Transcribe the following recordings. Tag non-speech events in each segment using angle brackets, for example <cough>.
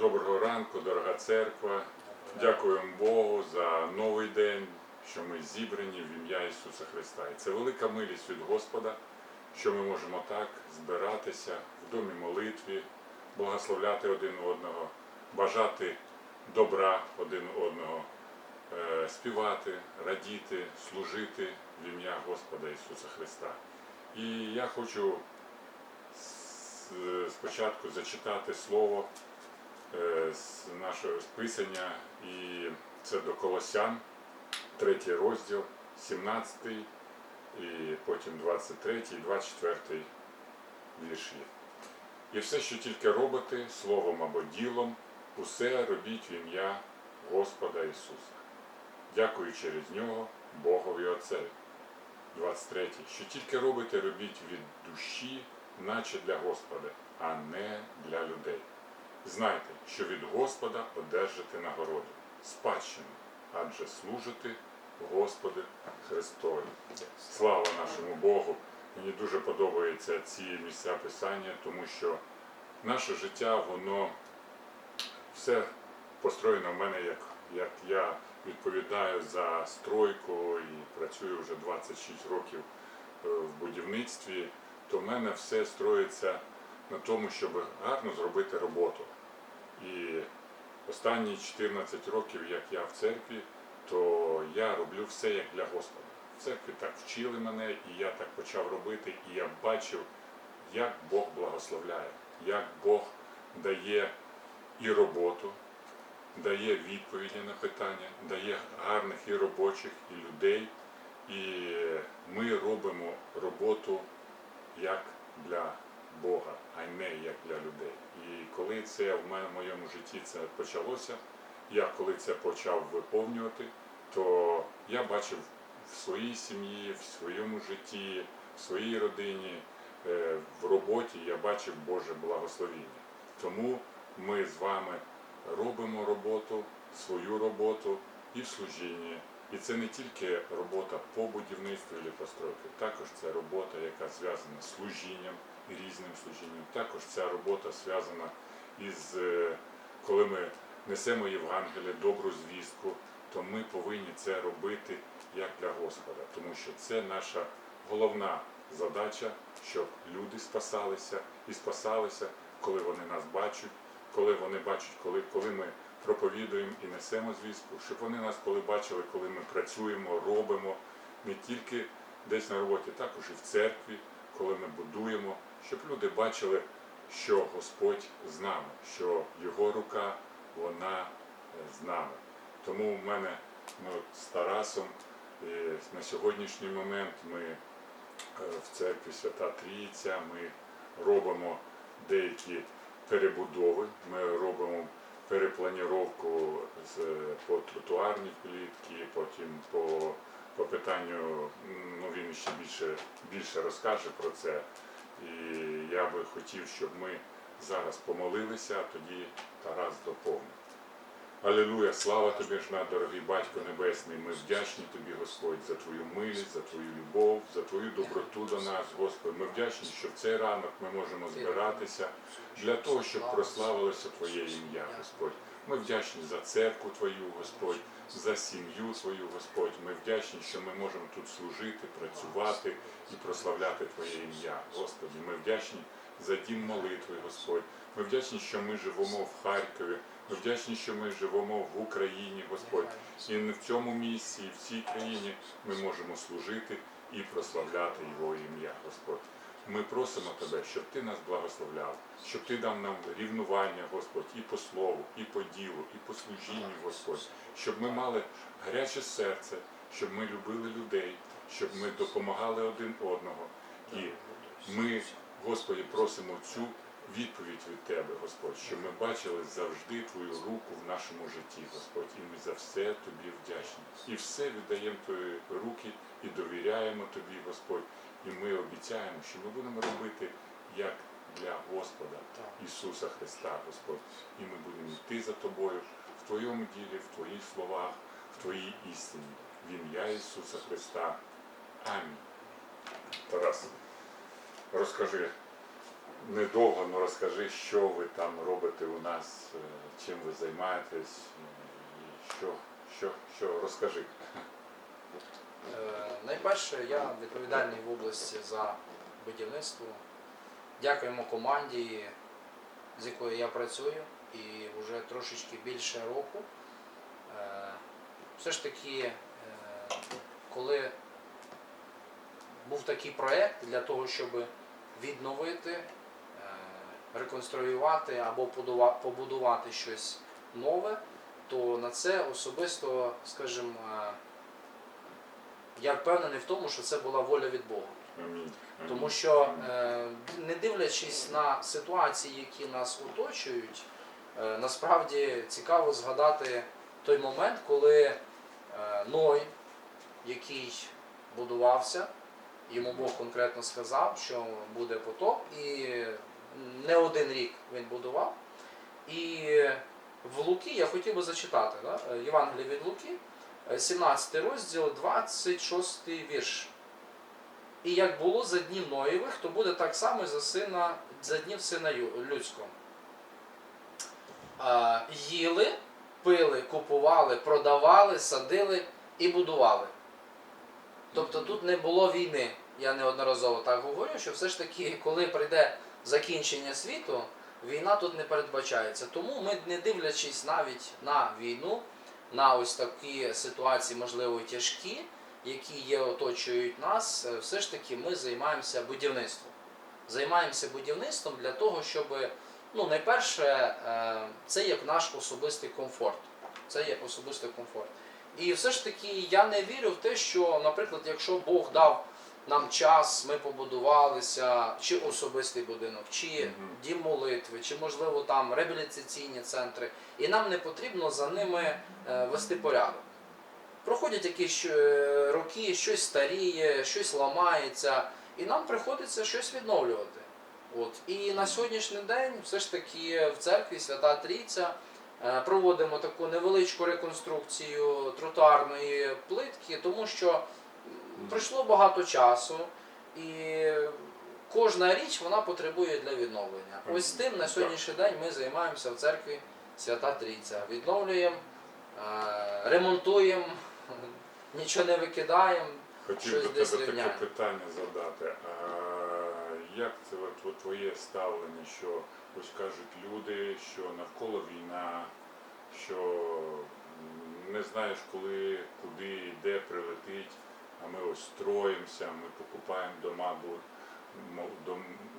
Доброго ранку, дорога церква. Дякуємо Богу за новий день, що ми зібрані в ім'я Ісуса Христа. І це велика милість від Господа, що ми можемо так збиратися в домі молитві, благословляти один одного, бажати добра один одного, е, співати, радіти, служити в ім'я Господа Ісуса Христа. І я хочу спочатку зачитати слово з нашого списання, і це до Колосян, третій розділ, 17, і потім 23 і 24 вірші. І все, що тільки робите, словом або ділом, усе робіть в ім'я Господа Ісуса. Дякую через нього Богові Отцеві. 23. Що тільки робите, робіть від душі, наче для Господа, а не для людей. Знайте, що від Господа одержите нагороду, спадщину, адже служите Господу Христові. Слава нашому Богу! Мені дуже подобаються ці місця писання, тому що наше життя, воно все построєно в мене, як, як я відповідаю за стройку і працюю вже 26 років е, в будівництві, то в мене все строїться на тому, щоб гарно зробити роботу. І останні 14 років, як я в церкві, то я роблю все як для Господа. В церкві так вчили мене, і я так почав робити, і я бачив, як Бог благословляє, як Бог дає і роботу, дає відповіді на питання, дає гарних і робочих, і людей. І ми робимо роботу як для Бога, а не як для людей. І коли це в моєму житті це почалося, я коли це почав виповнювати, то я бачив в своїй сім'ї, в своєму житті, в своїй родині, е, в роботі я бачив Боже благословіння. Тому ми з вами робимо роботу, свою роботу і в служінні. І це не тільки робота по будівництву і постройки, також це робота, яка зв'язана з служінням різним служінням. Також ця робота зв'язана із е, коли ми несемо Євангеліє, добру звістку, то ми повинні це робити як для Господа, тому що це наша головна задача, щоб люди спасалися і спасалися, коли вони нас бачать, коли вони бачать, коли, коли ми проповідуємо і несемо звістку, щоб вони нас коли бачили, коли ми працюємо, робимо не тільки десь на роботі, також і в церкві, коли ми будуємо, щоб люди бачили, що Господь з нами, що Його рука, вона е, з нами. Тому в мене ми з Тарасом на сьогоднішній момент ми е, в церкві Свята Трійця, ми робимо деякі перебудови, ми робимо перепланіровку з, по тротуарній плітки, потім по, по питанню, ну він ще більше, більше розкаже про це. І я би хотів, щоб ми зараз помолилися, а тоді Тарас доповнить. Алілуя, слава тобі ж, наш дорогий Батько Небесний. Ми вдячні тобі, Господь, за твою милість, за твою любов, за твою доброту до нас, Господь. Ми вдячні, що в цей ранок ми можемо збиратися для того, щоб прославилося Твоє ім'я, Господь. Ми вдячні за церкву Твою, Господь, за сім'ю Твою, Господь. Ми вдячні, що ми можемо тут служити, працювати і прославляти Твоє ім'я, Господи. Ми вдячні за дім молитви, Господь. Ми вдячні, що ми живемо в Харкові. Вдячні, що ми живемо в Україні, Господь. І в цьому місці, і в цій країні ми можемо служити і прославляти Його ім'я, Господь. Ми просимо Тебе, щоб Ти нас благословляв, щоб Ти дав нам рівнування, Господь, і по слову, і по ділу, і по служінню, Господь, щоб ми мали гаряче серце, щоб ми любили людей, щоб ми допомагали один одного. І ми, Господі, просимо цю відповідь від Тебе, Господь, щоб ми бачили завжди Твою руку в нашому житті, Господь, і ми за все Тобі вдячні. І все віддаємо Твої руки і довіряємо Тобі, Господь. І ми обіцяємо, що ми будемо робити як для Господа Ісуса Христа, Господь. І ми будемо йти за Тобою в Твоєму ділі, в Твоїх словах, в Твоїй істині. В ім'я Ісуса Христа. Амінь. Тарас, розкажи недовго, але розкажи, що ви там робите у нас е, чим ви займаєтесь, і що, що, що розкажи. Е, Найперше, я відповідальний в області за будівництво. Дякуємо команді, з якою я працюю, і вже трошечки більше року. Е, Все ж таки, е, коли був такий проєкт для того, щоб відновити, е, реконструювати або побудувати щось нове, то на це особисто, скажімо, е, я впевнений в тому, що це була воля від Бога. Тому що, е, не дивлячись на ситуації, які нас оточують, е, насправді цікаво згадати той момент, коли Ной, який будувався, йому Бог конкретно сказав, що буде потоп, і не один рік він будував. І в Луки я хотів би зачитати да? е, Євангеліє від Луки, е, 17 розділ, 26 вірш. І як було за днів Ноєвих, то буде так само за сина за днів сина людського. Їли, пили, купували, продавали, садили і будували. Тобто тут не було війни. Я неодноразово так говорю, що все ж таки, коли прийде закінчення світу, війна тут не передбачається. Тому ми, не дивлячись навіть на війну, на ось такі ситуації, можливо, тяжкі, які є, оточують нас, е, все ж таки ми займаємося будівництвом. Займаємося будівництвом для того, щоб, ну, найперше, е, це як наш особистий комфорт. Це є особистий комфорт. І все ж таки я не вірю в те, що, наприклад, якщо Бог дав нам час, ми побудувалися, чи особистий будинок, чи Мгм. дім молитви, чи можливо там реабілітаційні центри, і нам не потрібно за ними е, вести порядок. Проходять якісь е, роки, щось старіє, щось ламається, і нам приходиться щось відновлювати. От. І на сьогоднішній день все ж таки в церкві Свята Трійця е, проводимо таку невеличку реконструкцію тротуарної плитки, тому що пройшло багато часу, і кожна річ вона потребує для відновлення. Ось тим на сьогоднішній день ми займаємося в церкві Свята Трійця. Відновлюємо, е, ремонтуємо, <laughs> нічого не викидаємо. Хотів щось би десь тебе таке питання задати. А як це от твоє ставлення, що ось кажуть люди, що навколо війна, що не знаєш, коли, куди, де прилетить, а ми ось строїмося, ми покупаємо дома,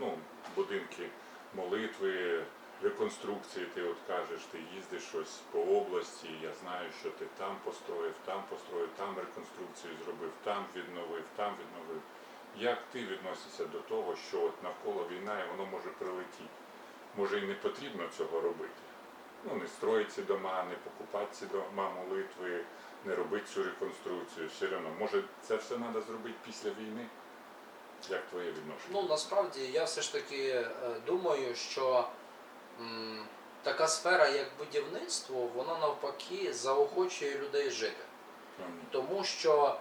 ну, будинки молитви, реконструкції, ти от кажеш, ти їздиш щось по області, я знаю, що ти там построїв, там построїв, там реконструкцію зробив, там відновив, там відновив. Як ти відносишся до того, що от навколо війна і воно може прилетіти? Може і не потрібно цього робити? Ну, не строїть ці дома, не покупати ці дома молитви, не робити цю реконструкцію. Все одно, може, це все треба зробити після війни? Як твоє відношення? Ну насправді я все ж таки е, думаю, що м, така сфера, як будівництво, вона навпаки заохочує людей жити. Амінь. Тому що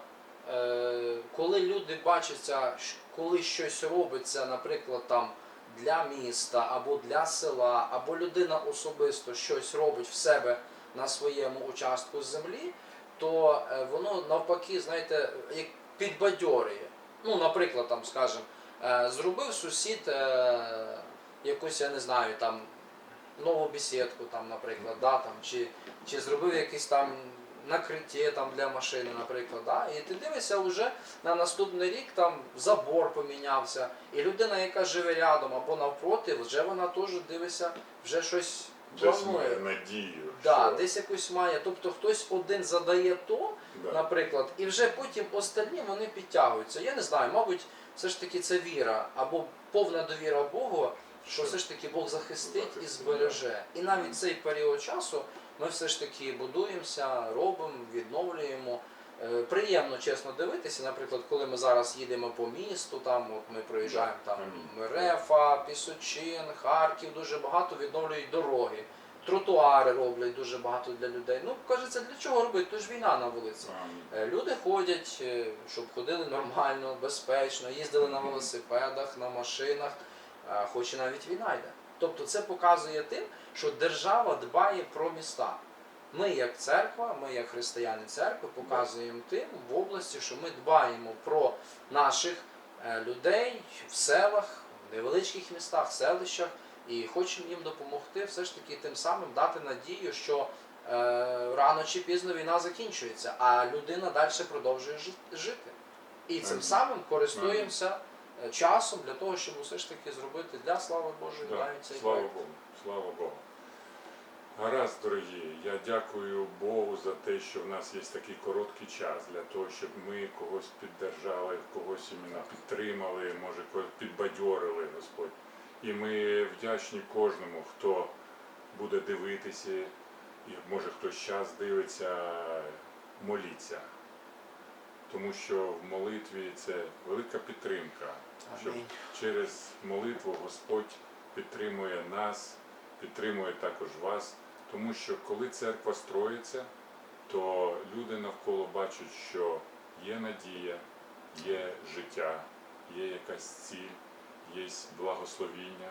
е, коли люди бачаться, коли щось робиться, наприклад, там для міста або для села, або людина особисто щось робить в себе на своєму участку землі, то е, воно навпаки, знаєте, як підбадьорює. Ну, наприклад, там, скажімо, е, зробив сусід е, якусь, я не знаю, там нову бесідку, там, наприклад, да, там, чи, чи зробив якийсь там накриття там для машини, наприклад. Да? І ти дивишся вже на наступний рік там забор помінявся, і людина, яка живе рядом або навпроти, вже вона теж дивиться, вже щось Десь має надію. Да, що... десь якусь має. Тобто хтось один задає то, Да. наприклад, і вже потім остальні вони підтягуються. Я не знаю, мабуть, все ж таки це віра або повна довіра Богу, що все ж таки Бог захистить і Захистить, збереже. І навіть цей період часу ми все ж таки будуємося, робимо, відновлюємо. Е, Приємно, чесно дивитися, наприклад, коли ми зараз їдемо по місту, там от ми проїжджаємо там Амінь. Рефа, Пісочин, Харків, дуже багато відновлюють дороги. Тротуари роблять дуже багато для людей. Ну, кажеться, для чого робити? Тут ж війна на вулиці. Е, Люди ходять, е, щоб ходили нормально, безпечно, їздили на велосипедах, на машинах, хоч і навіть війна йде. Тобто це показує тим, що держава дбає про міста. Ми, як церква, ми, як християни церкви, показуємо тим в області, що ми дбаємо про наших е, людей в селах, в невеличких містах, селищах, і хочемо їм допомогти, все ж таки тим самим дати надію, що е, рано чи пізно війна закінчується, а людина далі продовжує жити. І цим самим користуємося е, часом для того, щоб все ж таки зробити для слави Божої Да, навіть цей слава проект. Богу, слава Богу. Гаразд, дорогі, я дякую Богу за те, що в нас є такий короткий час для того, щоб ми когось піддержали, когось іменно підтримали, може когось підбадьорили, Господь. І ми вдячні кожному, хто буде дивитися, і може хтось час дивиться, моліться. Тому що в молитві це велика підтримка. Щоб через молитву Господь підтримує нас, підтримує також вас. Тому що коли церква строїться, то люди навколо бачать, що є надія, є життя, є якась ціль, є благословіння,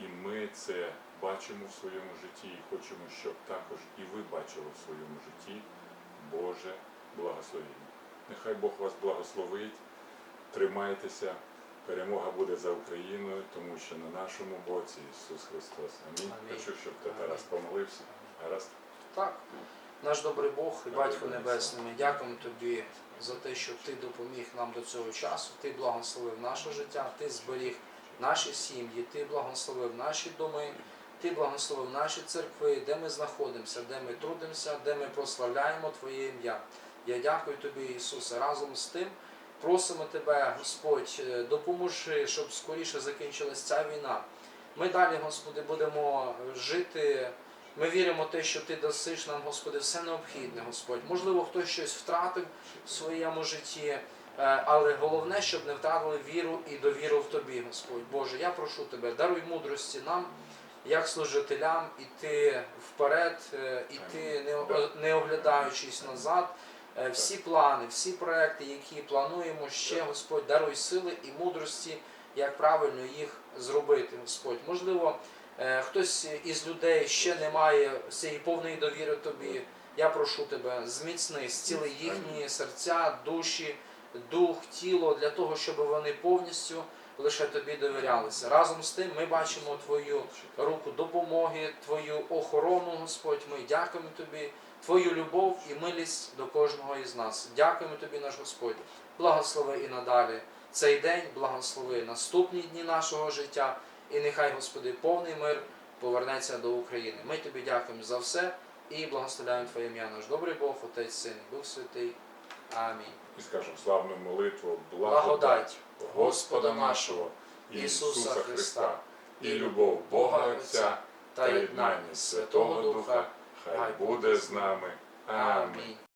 і ми це бачимо в своєму житті і хочемо, щоб також і ви бачили в своєму житті Боже благословіння. Нехай Бог вас благословить, тримайтеся. Перемога буде за Україною, тому що на нашому боці Ісус Христос. Амінь. Амінь. Хочу, щоб ти Тарас помолився. Гаразд. Так, наш добрий Бог і Батько Небесний, ми дякуємо тобі за те, що ти допоміг нам до цього часу. Ти благословив наше життя, ти зберіг наші сім'ї, ти благословив наші доми, ти благословив наші церкви, де ми знаходимося, де ми трудимося, де ми прославляємо Твоє ім'я. Я дякую тобі, Ісусе, разом з тим. Просимо тебе, Господь, е, допоможи, щоб скоріше закінчилась ця війна. Ми далі, Господи, будемо жити. Ми віримо в те, що Ти дасиш нам, Господи, все необхідне, Господь. Можливо, хтось щось втратив в своєму житті, е, але головне, щоб не втратили віру і довіру в Тобі, Господь. Боже, я прошу Тебе, даруй мудрості нам, як служителям, іти вперед, е, іти не, оглядаючись назад. Е, Всі плани, всі проекти, які плануємо ще, Господь, даруй сили і мудрості, як правильно їх зробити, Господь. Можливо, хтось із людей ще не має цієї повної довіри тобі. Я прошу тебе, зміцни, зціли їхні серця, душі, дух, тіло для того, щоб вони повністю лише тобі довірялися. Разом з тим ми бачимо твою руку допомоги, твою охорону, Господь. Ми дякуємо тобі, твою любов і милість до кожного із нас. Дякуємо тобі, наш Господь. Благослови і надалі цей день, благослови наступні дні нашого життя. І нехай, Господи, повний мир повернеться до України. Ми тобі дякуємо за все і благословляємо Твоє ім'я, наш добрий Бог, Отець, Син, і Дух Святий. Амінь. І скажемо славну молитву, Благодать Господа нашого Ісуса Христа і любов Бога Отця та єднання Святого Духа, хай буде з нами. Амінь. Амінь.